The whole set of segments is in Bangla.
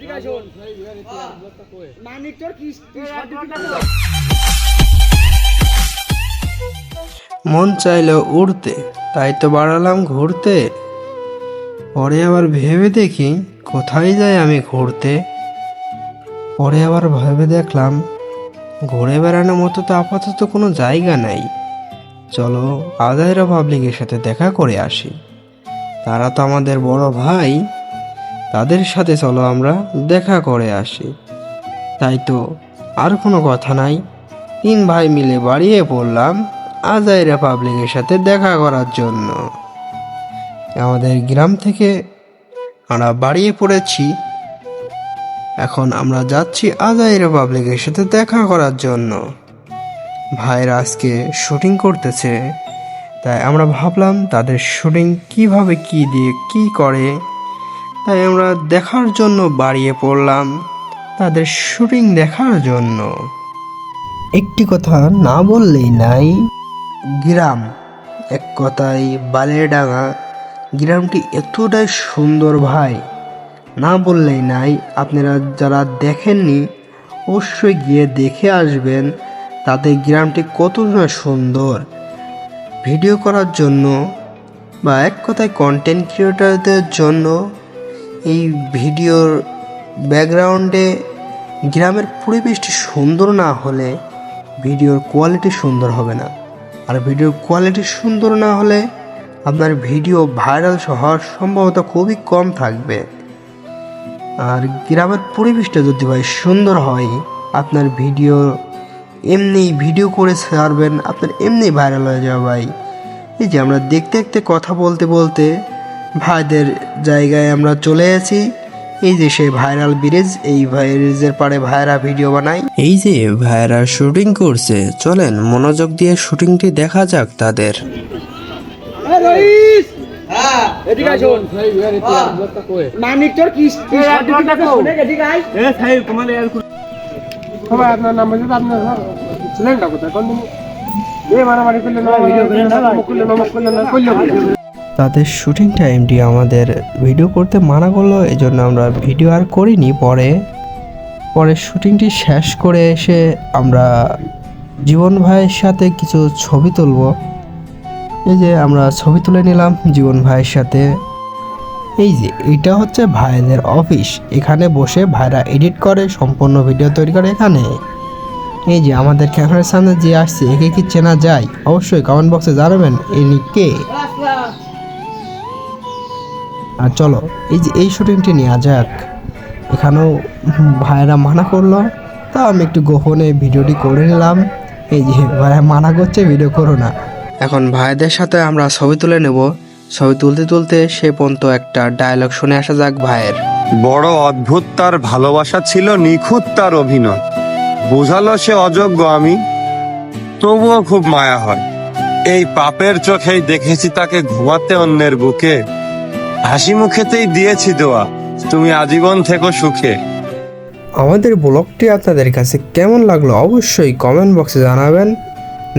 এদিকে আসুন মানিক তোর কি কি মন চাইলো উড়তে তাই তো বাড়ালাম ঘুরতে। পরে আবার ভেবে দেখি কোথায় যাই আমি ঘুরতে? পরে আবার ভেবে দেখলাম ঘুরে বেড়ানোর মতো তো আপাতত কোনো জায়গা নাই। চলো আদায়রা পাবলিকের সাথে দেখা করে আসি। তারা তো আমাদের বড় ভাই। তাদের সাথে চলো আমরা দেখা করে আসি। তাই তো আর কোনো কথা নাই। তিন ভাই মিলে বাড়িয়ে পড়লাম আজাইরা পাবলিকের সাথে দেখা করার জন্য। আমাদের গ্রাম থেকে আমরা বাড়িয়ে পড়েছি। এখন আমরা যাচ্ছি আজাইরা পাবলিকের সাথে দেখা করার জন্য। ভাইরা আজকে শুটিং করতেছে। তাই আমরা ভাবলাম তাদের শুটিং কীভাবে কি দিয়ে কি করে তাই আমরা দেখার জন্য বাড়িয়ে পড়লাম তাদের শুটিং দেখার জন্য। একটি কথা না বললেই নাই। গ্রাম এক কথায় বালিয়াডাঙ্গা। গ্রামটি এতটাই সুন্দর ভাই না বললেই নাই। আপনারা যারা দেখেননি অবশ্যই গিয়ে দেখে আসবেন তাদের গ্রামটি কতটা সুন্দর। ভিডিও করার জন্য বা এক কথায় কন্টেন্ট ক্রিয়েটারদের জন্য এই ভিডিওর ব্যাকগ্রাউন্ডে গ্রামের পরিবেশটি সুন্দর না হলে ভিডিওর কোয়ালিটি সুন্দর হবে না। আর ভিডিওর কোয়ালিটি সুন্দর না হলে আপনার ভিডিও ভাইরাল হওয়ার সম্ভাবনা খুবই কম থাকবে। আর গ্রামের পরিবেশটা যদি ভাই সুন্দর হয়, আপনার ভিডিও এমনি ভিডিও করে ছাড়বেন, আপনার এমনি ভাইরাল হয়ে যাবে ভাই। এই যে আমরা দেখতে দেখতে কথা বলতে বলতে ভাইদের জায়গায় আমরা চলে আছি এই যে সেই ভাইরাল ব্রিজ এই ব্রিজের পাড়ে ভাইরা ভিডিও বানায়। এই যে ভাইরা শুটিং করছে চলেন মনোযোগ দিয়ে শুটিংটি দেখা যাক তাদের। এ মারামারি করলে করলে না করলে না করলে না করলে তাদের শুটিং টাইমটি আমাদের ভিডিও করতে মানা করল এই জন্য আমরা ভিডিও আর করিনি। পরে পরে শুটিংটি শেষ করে এসে আমরা জীবন ভাইয়ের সাথে কিছু ছবি তুলব। এই যে আমরা ছবি তুলে নিলাম জীবন ভাইয়ের সাথে। এই যে, এটা হচ্ছে ভাইদের অফিস এখানে বসে ভাইরা এডিট করে, সম্পূর্ণ ভিডিও তৈরি করে এখানে। এই যে, আমাদের ক্যামেরার সামনে যে আসছে, একে কি চেনা যায়? অবশ্যই কমেন্ট বক্সে জানাবেন। ইনি কে? আর চলো এই যে এই শুটিংটি নেওয়া যাক। এখানেও ভাইয়েরা মানা করল তা আমি একটু গোপনে ভিডিওটি করে নিলাম। এই যে ভাইয়া মানা করছে ভিডিও করো না। এখন ভাইদের সাথে আমরা ছবি তুলে নেব। ছবি তুলতে তুলতে সে পর্যন্ত একটা ডায়লগ শুনে আসা যাক ভাইয়ের। বড় অদ্ভুত তার ভালোবাসা ছিল নিখুঁত তার অভিনয়। বোঝালো সে অযোগ্য আমি তবুও খুব মায়া হয়। এই পাপের চোখেই দেখেছি তাকে ঘুমাতে অন্যের বুকে। হাসি মুখেতেই দিয়েছি দোয়া। তুমি আজীবন থেকো সুখে। আমাদের ব্লগটি আপনাদের কাছে কেমন লাগল অবশ্যই কমেন্ট বক্সে জানাবেন।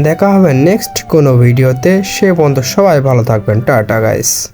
দেখা হবে নেক্সট কোনো ভিডিওতে সে পর্যন্ত সবাই ভালো থাকবেন। Tata guys